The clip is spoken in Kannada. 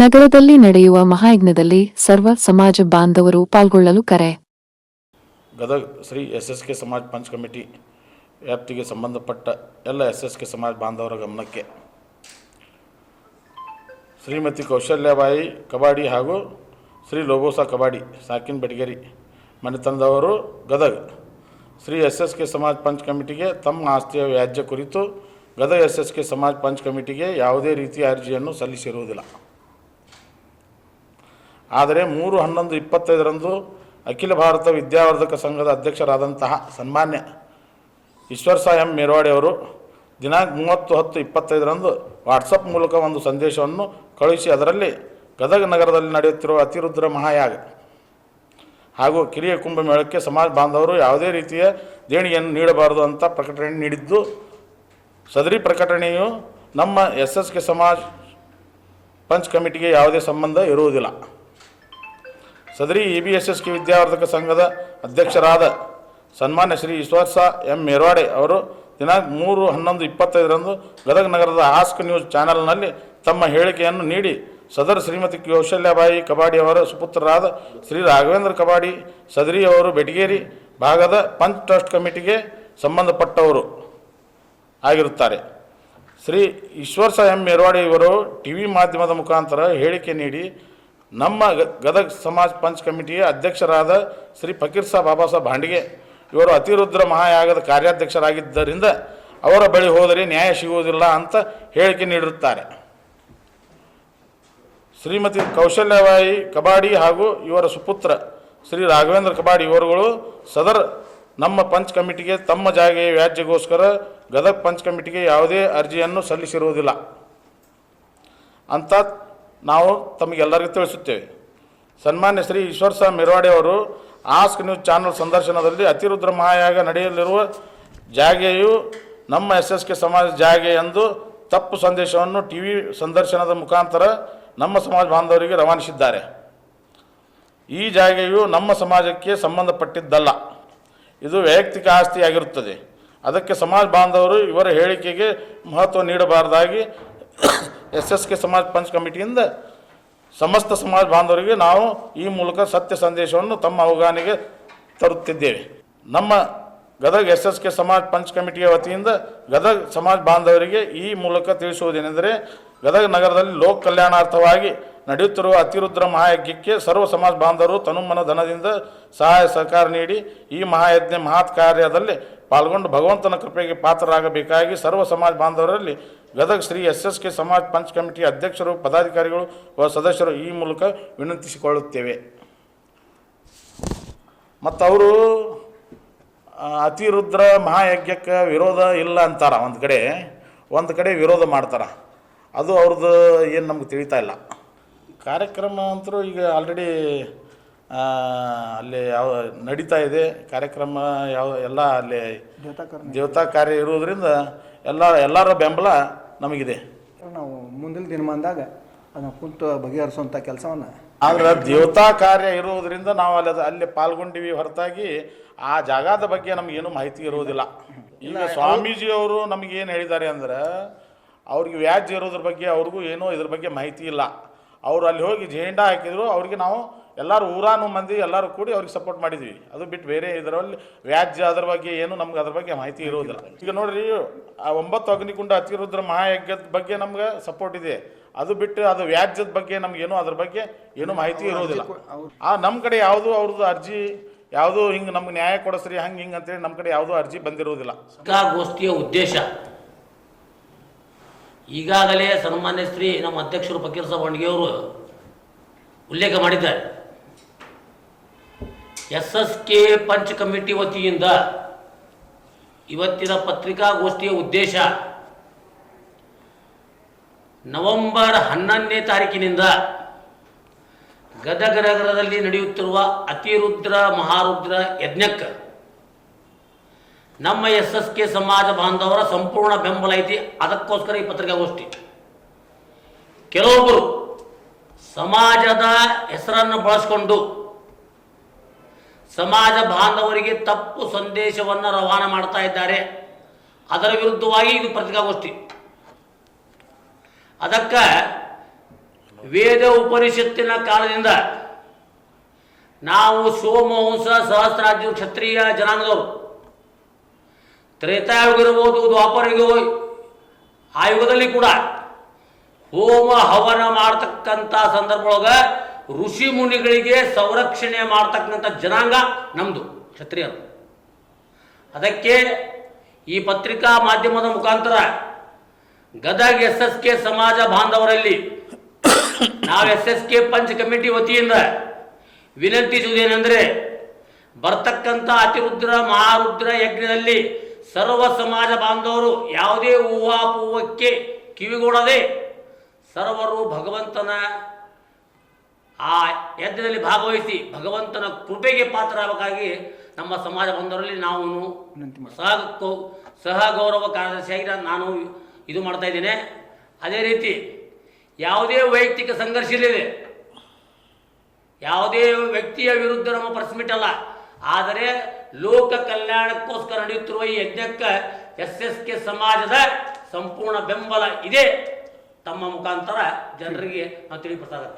ನಗರದಲ್ಲಿ ನಡೆಯುವ ಮಹಾಯಜ್ಞದಲ್ಲಿ ಸರ್ವ ಸಮಾಜ ಬಾಂಧವರು ಪಾಲ್ಗೊಳ್ಳಲು ಕರೆ. Gadag Shri S S K ಸಮಾಜ ಪಂಚ್ ಕಮಿಟಿ ವ್ಯಾಪ್ತಿಗೆ ಸಂಬಂಧಪಟ್ಟ ಎಲ್ಲ ಎಸ್ ಎಸ್ ಕೆ ಸಮಾಜ ಬಾಂಧವರ ಗಮನಕ್ಕೆ. ಶ್ರೀಮತಿ ಕೌಶಲ್ಯಬಾಯಿ ಕಬಾಡಿ ಹಾಗೂ ಶ್ರೀ ಲೋಬೋಸಾ ಕಬಾಡಿ ಸಾಕಿನ್ Betageri ಮನೆತನದವರು Gadag. Shri S S K ಸಮಾಜ ಪಂಚ್ ಕಮಿಟಿಗೆ ತಮ್ಮ ಆಸ್ತಿಯ ವ್ಯಾಜ್ಯ ಕುರಿತು ಗದಗ ಎಸ್ ಎಸ್ ಕೆ ಸಮಾಜ ಪಂಚ್ ಕಮಿಟಿಗೆ ಯಾವುದೇ ರೀತಿಯ ಅರ್ಜಿಯನ್ನು ಸಲ್ಲಿಸಿರುವುದಿಲ್ಲ. ಆದರೆ ಮೂರು ಹನ್ನೊಂದು ಇಪ್ಪತ್ತೈದರಂದು ಅಖಿಲ ಭಾರತ ವಿದ್ಯಾವರ್ಧಕ ಸಂಘದ ಅಧ್ಯಕ್ಷರಾದಂತಹ ಸನ್ಮಾನ್ಯ ಈಶ್ವರ್ಸ ಎಂ ಮೇರ್ವಾಡಿ ಅವರು ದಿನಾಂಕ ಮೂವತ್ತು ಹತ್ತು ಇಪ್ಪತ್ತೈದರಂದು ವಾಟ್ಸಪ್ ಮೂಲಕ ಒಂದು ಸಂದೇಶವನ್ನು ಕಳುಹಿಸಿ ಅದರಲ್ಲಿ ಗದಗ ನಗರದಲ್ಲಿ ನಡೆಯುತ್ತಿರುವ ಅತಿರುದ್ರ ಮಹಾಯಾಗ ಹಾಗೂ ಕಿರಿಯ ಕುಂಭಮೇಳಕ್ಕೆ ಸಮಾಜ ಬಾಂಧವರು ಯಾವುದೇ ರೀತಿಯ ದೇಣಿಗೆಯನ್ನು ನೀಡಬಾರದು ಅಂತ ಪ್ರಕಟಣೆ ನೀಡಿದ್ದು, ಸದರಿ ಪ್ರಕಟಣೆಯು ನಮ್ಮ S S K Samaj punch ಕಮಿಟಿಗೆ ಯಾವುದೇ ಸಂಬಂಧ ಇರುವುದಿಲ್ಲ. ಸದರಿ E B S S K ವಿದ್ಯಾವರ್ಧಕ ಸಂಘದ ಅಧ್ಯಕ್ಷರಾದ ಸನ್ಮಾನ್ಯ ಶ್ರೀ ಈಶ್ವರ್ಸ ಎಂ ಮೇರ್ವಾಡೆ ಅವರು ದಿನಾಂಕ ಮೂರು ಹನ್ನೊಂದು ಇಪ್ಪತ್ತೈದರಂದು ಗದಗ ನಗರದ ಆಸ್ಕ್ ನ್ಯೂಸ್ ಚಾನೆಲ್ನಲ್ಲಿ ತಮ್ಮ ಹೇಳಿಕೆಯನ್ನು ನೀಡಿ ಸದರ್ ಶ್ರೀಮತಿ ಕೌಶಲ್ಯಬಾಯಿ ಕಬಾಡಿ ಅವರ ಸುಪುತ್ರರಾದ ಶ್ರೀ ರಾಘವೇಂದ್ರ ಕಬಾಡಿ, ಸದರಿ ಅವರು ಬೆಟಗೇರಿ ಭಾಗದ ಪಂಚ್ ಟ್ರಸ್ಟ್ ಕಮಿಟಿಗೆ ಸಂಬಂಧಪಟ್ಟವರು ಆಗಿರುತ್ತಾರೆ. ಶ್ರೀ ಈಶ್ವರ್ಸ ಎಂ ಮೇರ್ವಾಡಿ ಇವರು ಟಿ ವಿ ಮಾಧ್ಯಮದ ಮುಖಾಂತರ ಹೇಳಿಕೆ ನೀಡಿ ನಮ್ಮ ಗದಗ ಸಮಾಜ್ ಪಂಚ್ ಕಮಿಟಿಯ ಅಧ್ಯಕ್ಷರಾದ ಶ್ರೀ ಫಕೀರ್ ಸಾ ಬಾಬಾ ಸಾಹೇಬ್ ಭಾಂಡಿಗೆ ಇವರು ಅತಿರುದ್ರ ಮಹಾಯಾಗದ ಕಾರ್ಯಾಧ್ಯಕ್ಷರಾಗಿದ್ದರಿಂದ ಅವರ ಬಳಿ ಹೋದರೆ ನ್ಯಾಯ ಸಿಗುವುದಿಲ್ಲ ಅಂತ ಹೇಳಿಕೆ ನೀಡಿರುತ್ತಾರೆ. ಶ್ರೀಮತಿ ಕೌಶಲ್ಯಬಾಯಿ ಕಬಾಡಿ ಹಾಗೂ ಇವರ ಸುಪುತ್ರ ಶ್ರೀ ರಾಘವೇಂದ್ರ ಕಬಾಡಿ ಇವರುಗಳು ಸದರ್ ನಮ್ಮ ಪಂಚ್ ಕಮಿಟಿಗೆ ತಮ್ಮ ಜಾಗೆಯ ವ್ಯಾಜ್ಯಗೋಸ್ಕರ ಗದಗ ಪಂಚ್ ಕಮಿಟಿಗೆ ಯಾವುದೇ ಅರ್ಜಿಯನ್ನು ಸಲ್ಲಿಸಿರುವುದಿಲ್ಲ. ಅಂತ ನಾವು ತಮಗೆಲ್ಲರಿಗೂ ತಿಳಿಸುತ್ತೇವೆ. ಸನ್ಮಾನ್ಯ ಶ್ರೀ ಈಶ್ವರ್ ಸಾ ಮಿರ್ವಾಡೆ ಅವರು ಆಸ್ಕ್ ನ್ಯೂಸ್ ಚಾನಲ್ ಸಂದರ್ಶನದಲ್ಲಿ ಅತಿರುದ್ರ ಮಹಾಯಾಗ ನಡೆಯಲಿರುವ ಜಾಗೆಯು ನಮ್ಮ ಎಸ್ ಎಸ್ ಕೆ ಸಮಾಜ ಜಾಗೆ ಎಂದು ತಪ್ಪು ಸಂದೇಶವನ್ನು ಟಿ ವಿ ಸಂದರ್ಶನದ ಮುಖಾಂತರ ನಮ್ಮ ಸಮಾಜ ಬಾಂಧವರಿಗೆ ರವಾನಿಸಿದ್ದಾರೆ. ಈ ಜಾಗೆಯು ನಮ್ಮ ಸಮಾಜಕ್ಕೆ ಸಂಬಂಧಪಟ್ಟಿದ್ದಲ್ಲ. ಇದು ವೈಯಕ್ತಿಕ ಆಸ್ತಿಯಾಗಿರುತ್ತದೆ. ಅದಕ್ಕೆ ಸಮಾಜ ಬಾಂಧವರು ಇವರ ಹೇಳಿಕೆಗೆ ಮಹತ್ವ ನೀಡಬಾರದಾಗಿ S S K Samaj Panch ಕಮಿಟಿಯಿಂದ ಸಮಸ್ತ ಸಮಾಜ ಬಾಂಧವರಿಗೆ ನಾವು ಈ ಮೂಲಕ ಸತ್ಯ ಸಂದೇಶವನ್ನು ತಮ್ಮ ಅವಗಾನಿಗೆ ತರುತ್ತಿದ್ದೇವೆ. ನಮ್ಮ ಗದಗ ಎಸ್ ಎಸ್ ಕೆ ಸಮಾಜ ಪಂಚ್ ಕಮಿಟಿಯ ವತಿಯಿಂದ ಗದಗ ಸಮಾಜ ಬಾಂಧವರಿಗೆ ಈ ಮೂಲಕ ತಿಳಿಸುವುದೇನೆಂದರೆ, ಗದಗ ನಗರದಲ್ಲಿ ಲೋಕ ಕಲ್ಯಾಣಾರ್ಥವಾಗಿ ನಡೆಯುತ್ತಿರುವ ಅತಿರುದ್ರ ಮಹಾಯಜ್ಞಕ್ಕೆ ಸರ್ವ ಸಮಾಜ ಬಾಂಧವರು ತನುಮನ ಧನದಿಂದ ಸಹಾಯ ಸಹಕಾರ ನೀಡಿ ಈ ಮಹಾಯಜ್ಞ ಮಹತ್ ಕಾರ್ಯದಲ್ಲಿ ಪಾಲ್ಗೊಂಡು ಭಗವಂತನ ಕೃಪೆಗೆ ಪಾತ್ರರಾಗಬೇಕಾಗಿ ಸರ್ವ ಸಮಾಜ ಬಾಂಧವರಲ್ಲಿ Gadag Shri S S K ಸಮಾಜ ಪಂಚ್ ಕಮಿಟಿ ಅಧ್ಯಕ್ಷರು, ಪದಾಧಿಕಾರಿಗಳು ವ ಸದಸ್ಯರು ಈ ಮೂಲಕ ವಿನಂತಿಸಿಕೊಳ್ಳುತ್ತೇವೆ. ಮತ್ತು ಅವರು ಅತಿರುದ್ರ ಮಹಾಯಜ್ಞಕ್ಕೆ ವಿರೋಧ ಇಲ್ಲ ಅಂತಾರ, ಒಂದು ಕಡೆ ಒಂದು ಕಡೆ ವಿರೋಧ ಮಾಡ್ತಾರೆ. ಅದು ಅವ್ರದ್ದು ಏನು ನಮ್ಗೆ ತಿಳಿತಾ ಇಲ್ಲ. ಕಾರ್ಯಕ್ರಮ ಅಂತರೂ ಈಗ ಆಲ್ರೆಡಿ ಅಲ್ಲಿ ಯಾವ ನಡೀತಾ ಇದೆ ಕಾರ್ಯಕ್ರಮ ಯಾವ ಎಲ್ಲ ಅಲ್ಲಿ ದೇವತಾ ಕಾರ್ಯ ಇರೋದ್ರಿಂದ ಎಲ್ಲ ಎಲ್ಲರ ಬೆಂಬಲ ನಮಗಿದೆ. ನಾವು ಮುಂದಿನ ದಿನಮಾನದಾಗ ಅದನ್ನು ಕುಂತು ಬಗೆಹರಿಸುವಂಥ ಕೆಲಸವನ್ನು ಆದರೆ ದೇವತಾ ಕಾರ್ಯ ಇರುವುದರಿಂದ ನಾವು ಅಲ್ಲಿ ಅಲ್ಲಿ ಪಾಲ್ಗೊಂಡಿವಿ ಹೊರತಾಗಿ ಆ ಜಾಗದ ಬಗ್ಗೆ ನಮಗೇನು ಮಾಹಿತಿ ಇರುವುದಿಲ್ಲ. ಈಗ ಸ್ವಾಮೀಜಿ ಅವರು ನಮಗೆ ಏನು ಹೇಳಿದ್ದಾರೆ ಅಂದ್ರೆ ಅವ್ರಿಗೆ ವ್ಯಾಜ್ಯ ಇರೋದ್ರ ಬಗ್ಗೆ ಅವ್ರಿಗೂ ಏನೂ ಇದ್ರ ಬಗ್ಗೆ ಮಾಹಿತಿ ಇಲ್ಲ. ಅವರು ಅಲ್ಲಿ ಹೋಗಿ ಜೇಂಡಾ ಹಾಕಿದ್ರು ಅವ್ರಿಗೆ ನಾವು ಎಲ್ಲರೂ ಊರಾನು ಮಂದಿ ಎಲ್ಲರೂ ಕೂಡಿ ಅವ್ರಿಗೆ ಸಪೋರ್ಟ್ ಮಾಡಿದ್ವಿ. ಅದು ಬಿಟ್ಟು ಬೇರೆ ಇದರಲ್ಲಿ ವ್ಯಾಜ್ಯ ಅದ್ರ ಬಗ್ಗೆ ಏನು ನಮ್ಗೆ ಅದ್ರ ಬಗ್ಗೆ ಮಾಹಿತಿ ಇರುವುದಿಲ್ಲ. ಈಗ ನೋಡ್ರಿ ಆ ಒಂಬತ್ತು ಅಗ್ನಿಕುಂಡ ಅತಿರುದ್ರ ಮಹಾಯಜ್ಞದ ಬಗ್ಗೆ ನಮ್ಗೆ ಸಪೋರ್ಟ್ ಇದೆ. ಅದು ಬಿಟ್ಟು ಅದು ವ್ಯಾಜ್ಯದ ಬಗ್ಗೆ ನಮ್ಗೇನು ಅದ್ರ ಬಗ್ಗೆ ಏನು ಮಾಹಿತಿ ಇರೋದಿಲ್ಲ ಆ ನಮ್ಮ ಕಡೆ ಯಾವುದು ಅವ್ರದ್ದು ಅರ್ಜಿ ಯಾವುದು ಹಿಂಗೆ ನಮ್ಗೆ ನ್ಯಾಯ ಕೊಡಿಸ್ರಿ ಹಂಗೆ ಹಿಂಗೆ ಅಂತೇಳಿ ನಮ್ಮ ಕಡೆ ಯಾವುದೂ ಅರ್ಜಿ ಬಂದಿರೋದಿಲ್ಲ ಗೋಷ್ಠಿಯ ಉದ್ದೇಶ. ಈಗಾಗಲೇ ಸನ್ಮಾನ್ಯ ಶ್ರೀ ನಮ್ಮ ಅಧ್ಯಕ್ಷರು ಫಕೀರ್ ಸಾಬ್ ಅವರು ಉಲ್ಲೇಖ ಮಾಡಿದ್ದಾರೆ. S S K punch committee ವತಿಯಿಂದ ಇವತ್ತಿನ ಪತ್ರಿಕಾಗೋಷ್ಠಿಯ ಉದ್ದೇಶ ನವೆಂಬರ್ ಹನ್ನೊಂದನೇ ತಾರೀಕಿನಿಂದ ಗದಗ ನಗರದಲ್ಲಿ ನಡೆಯುತ್ತಿರುವ ಅತಿರುದ್ರ ಮಹಾರುದ್ರ ಯಜ್ಞಕ್ಕೆ ನಮ್ಮ ಎಸ್ ಎಸ್ ಕೆ ಸಮಾಜ ಬಾಂಧವರ ಸಂಪೂರ್ಣ ಬೆಂಬಲ ಐತಿ. ಅದಕ್ಕೋಸ್ಕರ ಈ ಪತ್ರಿಕಾಗೋಷ್ಠಿ. ಕೆಲವೊಬ್ಬರು ಸಮಾಜದ ಹೆಸರನ್ನು ಬಳಸಿಕೊಂಡು ಸಮಾಜ ಬಾಂಧವರಿಗೆ ತಪ್ಪು ಸಂದೇಶವನ್ನು ರವಾನೆ ಮಾಡ್ತಾ ಇದ್ದಾರೆ. ಅದರ ವಿರುದ್ಧವಾಗಿ ಇದು ಪತ್ರಿಕಾಗೋಷ್ಠಿ ಅದಕ್ಕೆ ವೇದ ಉಪನಿಷತ್ತಿನ ಕಾಲದಿಂದ ನಾವು ಸೋಮವಂಶ ಸಹಸ್ರಾಜ್ಯ ಕ್ಷತ್ರಿಯ ಜನಾಂಗದವರು. ತ್ರೇತಾಯುಗ ಇರಬಹುದು ದ್ವಾಪರಯುಗ ಆ ಯುಗದಲ್ಲಿ ಕೂಡ ಹೋಮ ಹವನ ಮಾಡ್ತಕ್ಕಂಥ ಸಂದರ್ಭದೊಳಗ ಋಷಿ ಮುನಿಗಳಿಗೆ ಸಂರಕ್ಷಣೆ ಮಾಡ್ತಕ್ಕಂಥ ಜನಾಂಗ ನಮ್ಮದು ಕ್ಷತ್ರಿಯರು. ಅದಕ್ಕೆ ಈ ಪತ್ರಿಕಾ ಮಾಧ್ಯಮದ ಮುಖಾಂತರ ಗದಗ ಎಸ್ ಎಸ್ ಕೆ ಸಮಾಜ ಬಾಂಧವರಲ್ಲಿ ನಾವು S S K Panch committee ವತಿಯಿಂದ ವಿನಂತಿಸುವುದೇನೆಂದರೆ ಬರ್ತಕ್ಕಂಥ ಅತಿರುದ್ರ, ಮಹಾರುದ್ರ ಯಜ್ಞದಲ್ಲಿ ಸರ್ವ ಸಮಾಜ ಬಾಂಧವರು ಯಾವುದೇ ಊಹಾಪೂಹಕ್ಕೆ ಕಿವಿಗೊಡದೆ ಸರ್ವರು ಭಗವಂತನ ಆ ಯಜ್ಞದಲ್ಲಿ ಭಾಗವಹಿಸಿ ಭಗವಂತನ ಕೃಪೆಗೆ ಪಾತ್ರರಾಗಬೇಕಾಗಿ ನಮ್ಮ ಸಮಾಜ ಬಂದವರಲ್ಲಿ ನಾವು ಸಹ ಸಹ ಗೌರವ ಕಾರ್ಯದರ್ಶಿಯಾಗಿ ನಾನು- ಇದು ಮಾಡ್ತಾ ಇದ್ದೇನೆ. ಅದೇ ರೀತಿ ಯಾವುದೇ ವೈಯಕ್ತಿಕ ಸಂಘರ್ಷ ಇಲ್ಲಿದೆ ಯಾವುದೇ ವ್ಯಕ್ತಿಯ ವಿರುದ್ಧ ನಮ್ಮ ಪ್ರೆಸ್ ಅಲ್ಲ. ಆದರೆ ಲೋಕ ಕಲ್ಯಾಣಕ್ಕೋಸ್ಕರ ನಡೆಯುತ್ತಿರುವ ಈ ಯಜ್ಞಕ್ಕೆ ಎಸ್ ಎಸ್ ಕೆ ಸಮಾಜದ ಸಂಪೂರ್ಣ ಬೆಂಬಲ ಇದೆ. ತಮ್ಮ ಮುಖಾಂತರ ಜನರಿಗೆ ನಾವು ತಿಳಿಪಡಿಸಾಗತ್ತೀವಿ